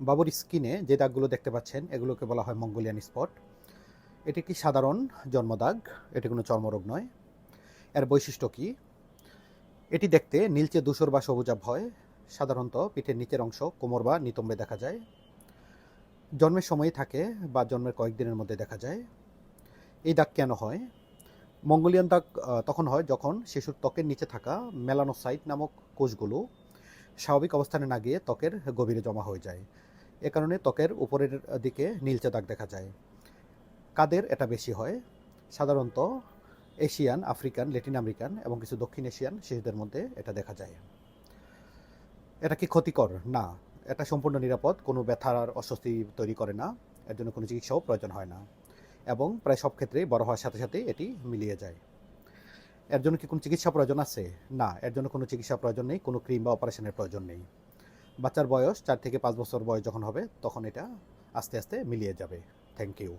বাবুর স্কিনে যে দাগগুলো দেখতে পাচ্ছেন, এগুলোকে বলা হয় মঙ্গোলিয়ান স্পট। এটি একটি সাধারণ জন্মদাগ? এটি কোনো চর্মরোগ নয়। এর বৈশিষ্ট্য কি? এটি দেখতে নীলচে ধূসর বা সবুজাভ হয় সাধারণত পিঠের নিচের অংশ কোমর বা নিতম্বে দেখা যায়। জন্মের সময়ই থাকে বা জন্মের কয়েকদিনের মধ্যে দেখা যায়। এই দাগ কেন হয়? মঙ্গোলিয়ান দাগ তখন হয় যখন শিশুর ত্বকের নিচে থাকা মেলানোসাইট নামক কোষগুলো স্বাভাবিক অবস্থানে না গিয়ে ত্বকের গভীরে জমা হয়ে যায়। এ কারণে ত্বকের উপরের দিকে নীলচে দাগ দেখা যায়। কাদের এটা বেশি হয়? সাধারণত এশিয়ান, আফ্রিকান ল্যাটিন আমেরিকান এবং কিছু দক্ষিণ এশিয়ান শিশুদের মধ্যে এটা দেখা যায়। এটা কি ক্ষতিকর? না। এটা সম্পূর্ণ নিরাপদ, কোনো ব্যথার অস্বস্তি তৈরি করে না। এর জন্য কোনো চিকিৎসাও প্রয়োজন হয় না। এবং প্রায় সব ক্ষেত্রেই বড় হওয়ার সাথে সাথে এটি মিলিয়ে যায়। এর জন্য কি কোনো চিকিৎসা প্রয়োজন আছে? না, এর জন্য কোনো চিকিৎসা প্রয়োজন নেই, কোনো ক্রিম বা অপারেশনের প্রয়োজন নেই। বাচ্চার বয়স চার থেকে পাঁচ বছর বয়স যখন হবে, তখন এটা আস্তে আস্তে মিলিয়ে যাবে। Thank you